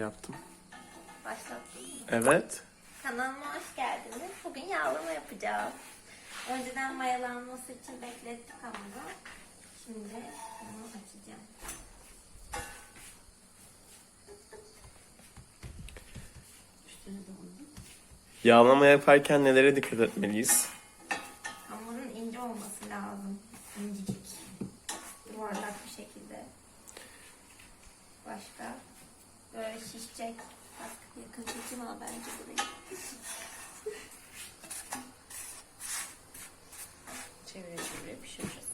yaptım. Başlattım mı? Evet. Kanalıma hoş geldiniz. Bugün yağlama yapacağız. Önceden mayalanması için beklettik hamuru. Şimdi bunu açacağım. Üstüne de onu. Yağlama yaparken nelere dikkat etmeliyiz? Hamurun ince olması lazım. İncecik. Yuvarlak bir şekilde. Başka? Böyle şişecek. Bak yakın çekim al bence burayı. Çevire çevire pişireceğiz.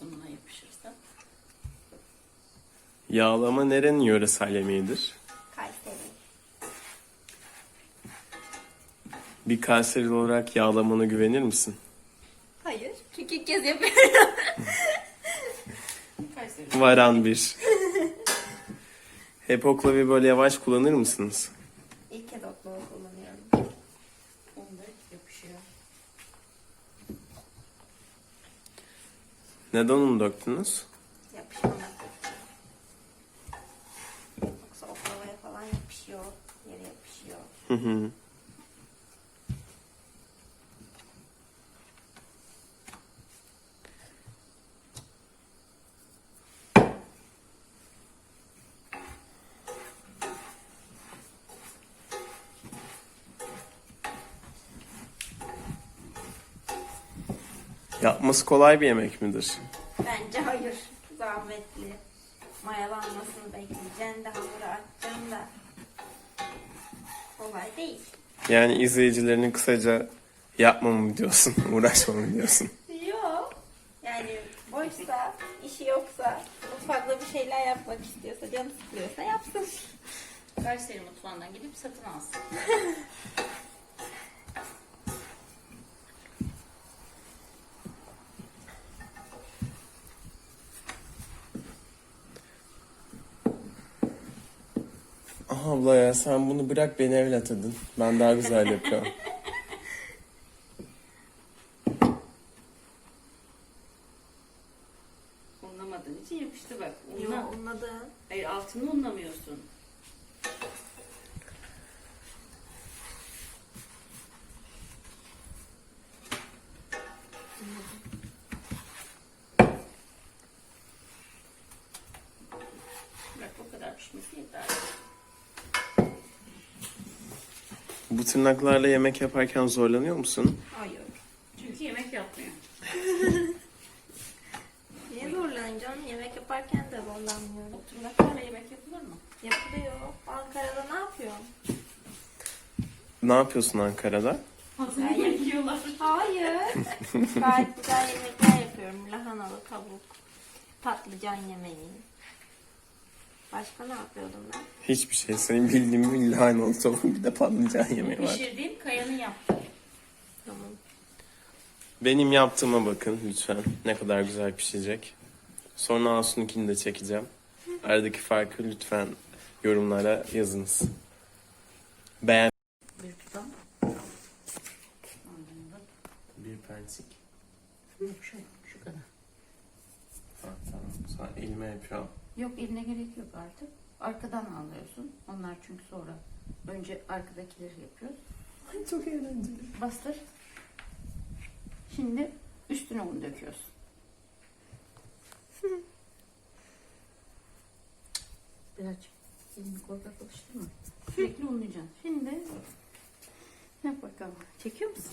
Bununla yapışırsa. Yağlama nerenin yöresel yemeğidir? Kayseri. Bir Kayserili olarak yağlamana güvenir misin? Hayır. Çünkü ilk kez yapıyorum. Kayseri. Varan bir. Hep oklavi böyle yavaş kullanır mısınız? İlk kez oklava kullanıyorum. Onda yapışıyor. Neden onu döktünüz? Yapışmamak. Yoksa oklavaya falan yapışıyor. Yere yapışıyor. Hı. Yapması kolay bir yemek midir? Bence hayır. Zahmetli. Mayalanmasını bekleyeceksin de hamuru açacaksın da. Kolay değil. Yani izleyicilerinin kısaca yapma mı diyorsun, uğraşma mı diyorsun? Yok. Yani boşsa, işi yoksa, mutfakta bir şeyler yapmak istiyorsa, canı sıkılıyorsa yapsın. Kayseri mutfağından gidip satın alsın. Aha abla ya sen bunu bırak beni evlat edin. Ben daha güzel yapıyorum. Unlamadığın için yapıştı bak. Unla. Yok, olmadı. Hayır altını unlamıyorsun. Bak o kadar pişmesi yeter. Bu tırnaklarla yemek yaparken zorlanıyor musun? Hayır. Çünkü yemek yapmıyor. Niye zorlanacaksın? Yemek yaparken de zorlanmıyorum. Tırnaklarla yemek yapılır mı? Yapılıyor. Ankara'da ne yapıyorsun? Ne yapıyorsun Ankara'da? Hazır yemek yiyorlar. Hayır. Gayet güzel yemekler yapıyorum. Lahanalı tavuk, patlıcan yemeği. Başka ne yapıyordum ben? Hiçbir şey. Senin bildiğin bir lahanalı tavuk bir de patlıcan yemeği var. Pişirdiğim kayanın yaptığı. Tamam. Benim yaptığıma bakın lütfen. Ne kadar güzel pişecek. Sonra Asununkini de çekeceğim. Aradaki farkı lütfen yorumlara yazınız. Beğen. Bir tutam. Bir pensik. Yok şu, şu kadar. Tamam. Sonra elime yapıyorum. Yok eline gerek yok artık. Arkadan alıyorsun. Onlar çünkü sonra. Önce arkadakileri yapıyoruz. Ay çok eğlenceli. Bastır. Şimdi üstüne un döküyorsun. Birazcık elini korkak alıştırma. Sürekli unlayacaksın. Şimdi yap bakalım. Çekiyor musun?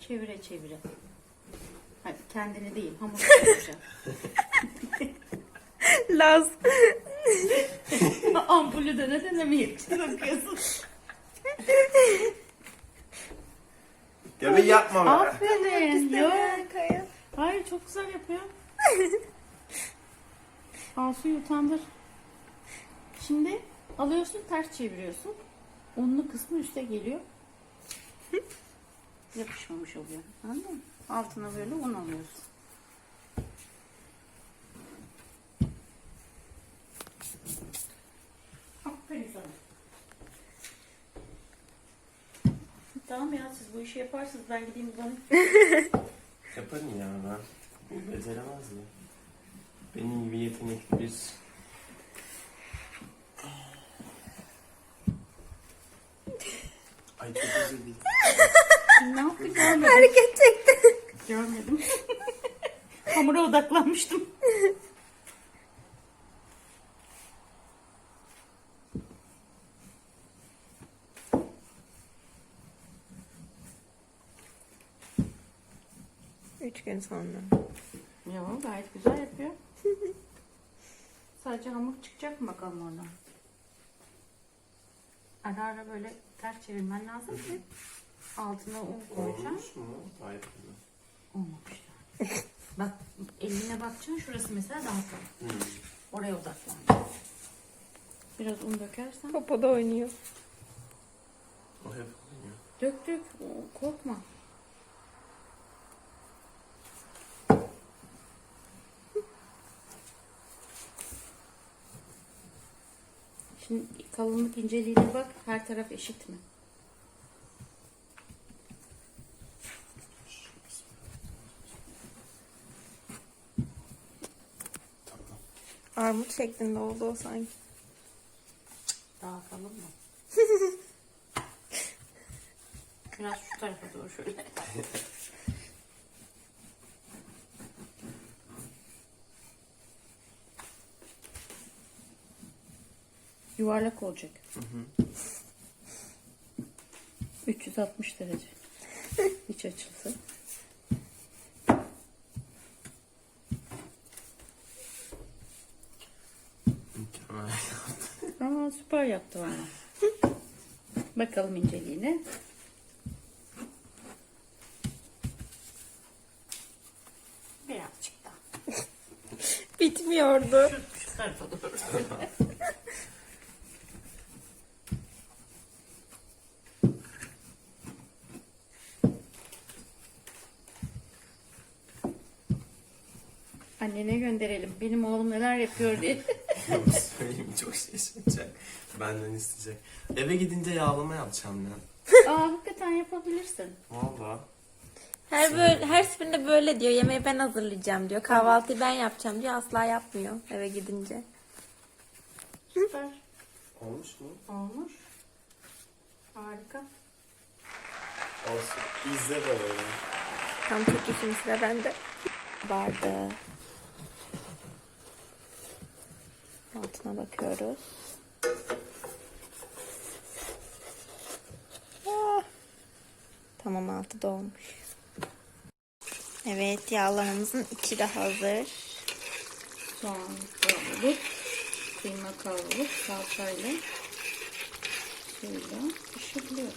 Çevire çevire. Hayır, kendini değil, hamuru çevireceksin. Laz. Ampulü de ne denemeyip bakıyorsun. Ya bir yapma be. Aferin. Yok. Kaya. Hayır çok güzel yapıyor. Asu'yu utandır. Şimdi alıyorsun ters çeviriyorsun. Unlu kısmı üste geliyor. Yapışmamış oluyor. Anladın mı? Altına böyle un alıyorsun. Aferin sana. Tamam ya siz bu işi yaparsınız. Ben gideyim bana. Yaparım ya ben. Bu beceremez mi? Benim gibi yetenekli bir... Ay çok dilerim. ne görmedim. Hareket çekti. Görmedim. Hamura odaklanmıştım. Üç gün sonra. Yo gayet güzel yapıyor. Sadece hamur çıkacak mı bakalım oradan. Ara ara böyle ters çevirmen lazım ki altına un koyacaksın. Olmuş mu? Gayet güzel. Olmamış. Bak eline bakacaksın şurası mesela daha kalın. Hmm. Oraya odaklan. Biraz un dökersen. Popoda oynuyor. O hep oluyor. Dök dök o- korkma. Şimdi kalınlık inceliğine bak. Her taraf eşit mi? Tamam. Armut şeklinde oldu o sanki. Daha kalın mı? Biraz şu tarafa doğru şöyle. Yuvarlak olacak. 360 derece. İç açısı. Aa, süper yaptı valla. Bakalım inceliğine. Birazcık daha. Bitmiyordu. Şu, şu tarafa doğru. Annene gönderelim. Benim oğlum neler yapıyor diye. Söyleyeyim çok şaşıracak. Benden isteyecek. Eve gidince yağlama yapacağım ben. Aa hakikaten yapabilirsin. Valla. Her böyle her seferinde böyle diyor. Yemeği ben hazırlayacağım diyor. Kahvaltıyı ben yapacağım diyor. Asla yapmıyor eve gidince. Süper. Olmuş mu? Olmuş. Harika. Olsun. İzle de böyle. Tam çok işin sıra bende. Bardağı. Altına bakıyoruz. Ah. Tamam altı dolmuş. Evet yağlamamızın içi de hazır. Soğan kavrulup, kıyma kavrulup salçayla suyla pişiriliyor.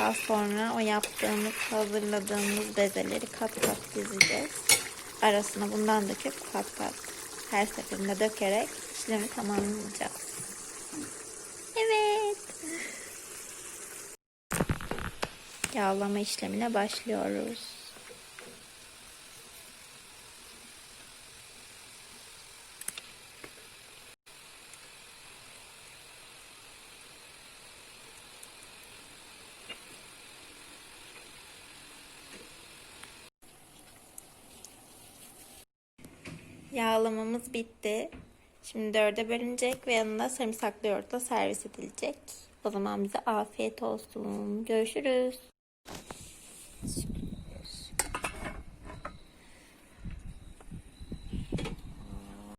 Daha sonra o yaptığımız, hazırladığımız bezeleri kat kat dizeceğiz. Arasına bundan döküp kat kat her seferinde dökerek işlemi tamamlayacağız. Evet. Yağlama işlemine başlıyoruz. Yağlamamız bitti. Şimdi dörde bölünecek ve yanında sarımsaklı yoğurtla servis edilecek. O zaman bize afiyet olsun. Görüşürüz.